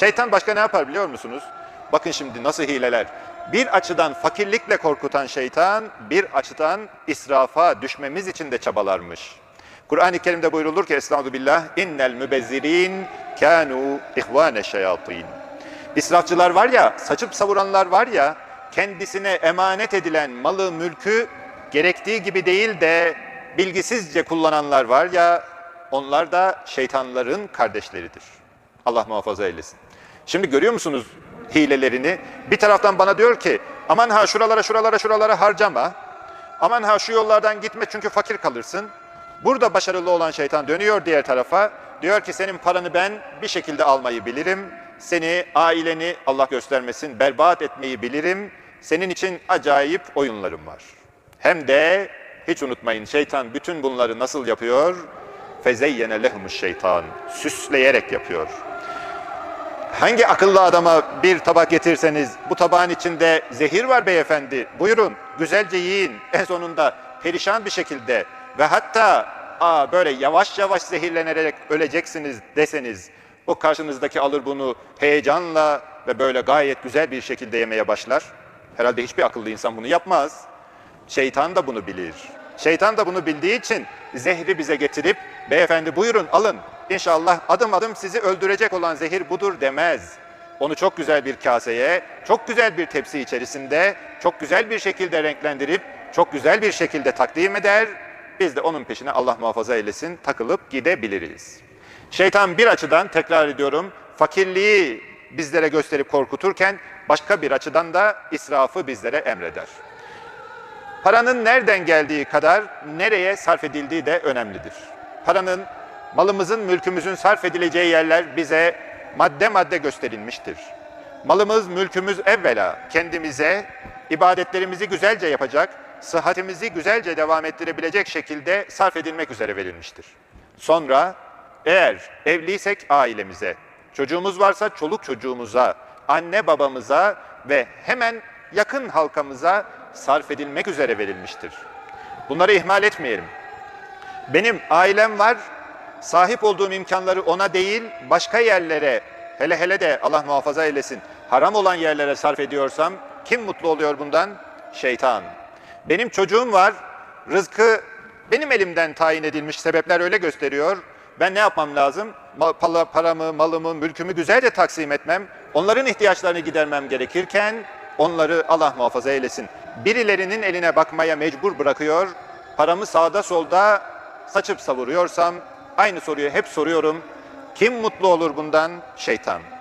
Şeytan başka ne yapar biliyor musunuz? Bakın şimdi nasıl hileler. Bir açıdan fakirlikle korkutan şeytan, bir açıdan israfa düşmemiz için de çabalarmış. Kur'an-ı Kerim'de buyrulur ki Estaizu billah innel mübezzirin kanu ihvane şeyatin. İsrafçılar var ya, saçıp savuranlar var ya, kendisine emanet edilen malı, mülkü gerektiği gibi değil de bilgisizce kullananlar var ya, onlar da şeytanların kardeşleridir. Allah muhafaza eylesin. Şimdi görüyor musunuz hilelerini? Bir taraftan bana diyor ki, aman ha şuralara şuralara şuralara harcama. Aman ha şu yollardan gitme çünkü fakir kalırsın. Burada başarılı olan şeytan dönüyor diğer tarafa. Diyor ki senin paranı ben bir şekilde almayı bilirim. Seni, aileni Allah göstermesin berbat etmeyi bilirim. Senin için acayip oyunlarım var. Hem de hiç unutmayın şeytan bütün bunları nasıl yapıyor? Fezeyyene lehumuş şeytan. Süsleyerek yapıyor. Hangi akıllı adama bir tabak getirseniz bu tabağın içinde zehir var beyefendi buyurun güzelce yiyin en sonunda perişan bir şekilde ve hatta aa, böyle yavaş yavaş zehirlenerek öleceksiniz deseniz o karşınızdaki alır bunu heyecanla ve böyle gayet güzel bir şekilde yemeye başlar. Herhalde hiçbir akıllı insan bunu yapmaz. Şeytan da bunu bilir. Şeytan da bunu bildiği için zehri bize getirip beyefendi buyurun alın. İnşallah adım adım sizi öldürecek olan zehir budur demez. Onu çok güzel bir kaseye, çok güzel bir tepsi içerisinde, çok güzel bir şekilde renklendirip, çok güzel bir şekilde takdim eder. Biz de onun peşine Allah muhafaza eylesin takılıp gidebiliriz. Şeytan bir açıdan tekrar ediyorum fakirliği bizlere gösterip korkuturken başka bir açıdan da israfı bizlere emreder. Paranın nereden geldiği kadar nereye sarf edildiği de önemlidir. Paranın, malımızın, mülkümüzün sarf edileceği yerler bize madde madde gösterilmiştir. Malımız, mülkümüz evvela kendimize ibadetlerimizi güzelce yapacak, sıhhatimizi güzelce devam ettirebilecek şekilde sarf edilmek üzere verilmiştir. Sonra eğer evliysek ailemize, çocuğumuz varsa çoluk çocuğumuza, anne babamıza ve hemen yakın halkamıza sarf edilmek üzere verilmiştir. Bunları ihmal etmeyelim. Benim ailem var, sahip olduğum imkanları ona değil, başka yerlere, hele hele de Allah muhafaza eylesin, haram olan yerlere sarf ediyorsam, kim mutlu oluyor bundan? Şeytan. Benim çocuğum var, rızkı benim elimden tayin edilmiş, sebepler öyle gösteriyor. Ben ne yapmam lazım? Paramı, malımı, mülkümü güzelce taksim etmem, onların ihtiyaçlarını gidermem gerekirken, onları Allah muhafaza eylesin. Birilerinin eline bakmaya mecbur bırakıyor, paramı sağda solda saçıp savuruyorsam, aynı soruyu hep soruyorum. Kim mutlu olur bundan? Şeytan.